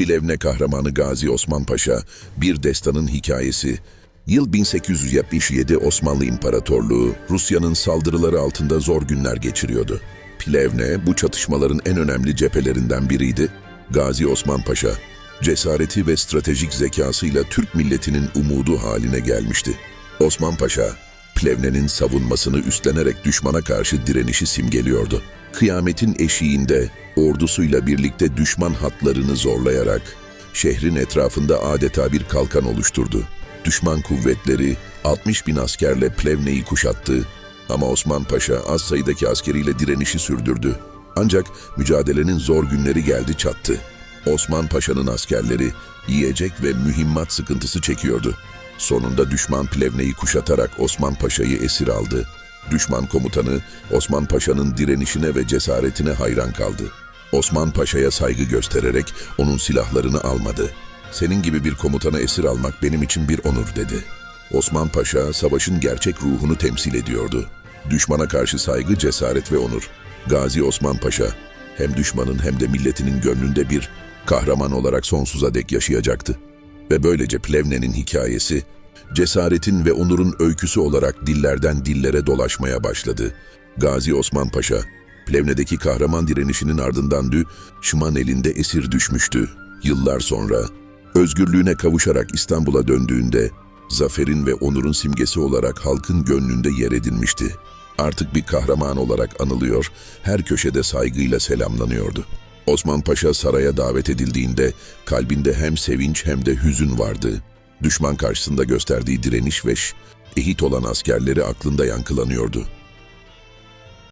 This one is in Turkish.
Plevne kahramanı Gazi Osman Paşa, bir destanın hikayesi. Yıl 1877 Osmanlı İmparatorluğu, Rusya'nın saldırıları altında zor günler geçiriyordu. Plevne, bu çatışmaların en önemli cephelerinden biriydi. Gazi Osman Paşa, cesareti ve stratejik zekasıyla Türk milletinin umudu haline gelmişti. Osman Paşa, Plevne'nin savunmasını üstlenerek düşmana karşı direnişi simgeliyordu. Kıyametin eşiğinde ordusuyla birlikte düşman hatlarını zorlayarak şehrin etrafında adeta bir kalkan oluşturdu. Düşman kuvvetleri 60 bin askerle Plevne'yi kuşattı ama Osman Paşa az sayıdaki askeriyle direnişi sürdürdü. Ancak mücadelenin zor günleri geldi çattı. Osman Paşa'nın askerleri yiyecek ve mühimmat sıkıntısı çekiyordu. Sonunda düşman Plevne'yi kuşatarak Osman Paşa'yı esir aldı. Düşman komutanı Osman Paşa'nın direnişine ve cesaretine hayran kaldı. Osman Paşa'ya saygı göstererek onun silahlarını almadı. Senin gibi bir komutanı esir almak benim için bir onur dedi. Osman Paşa savaşın gerçek ruhunu temsil ediyordu. Düşmana karşı saygı, cesaret ve onur. Gazi Osman Paşa hem düşmanın hem de milletinin gönlünde bir kahraman olarak sonsuza dek yaşayacaktı. Ve böylece Plevne'nin hikayesi, cesaretin ve onurun öyküsü olarak dillerden dillere dolaşmaya başladı. Gazi Osman Paşa, Plevne'deki kahraman direnişinin ardından dü, Şıman elinde esir düşmüştü. Yıllar sonra, özgürlüğüne kavuşarak İstanbul'a döndüğünde, zaferin ve onurun simgesi olarak halkın gönlünde yer edinmişti. Artık bir kahraman olarak anılıyor, her köşede saygıyla selamlanıyordu. Osman Paşa saraya davet edildiğinde kalbinde hem sevinç hem de hüzün vardı. Düşman karşısında gösterdiği direniş ve ehit olan askerleri aklında yankılanıyordu.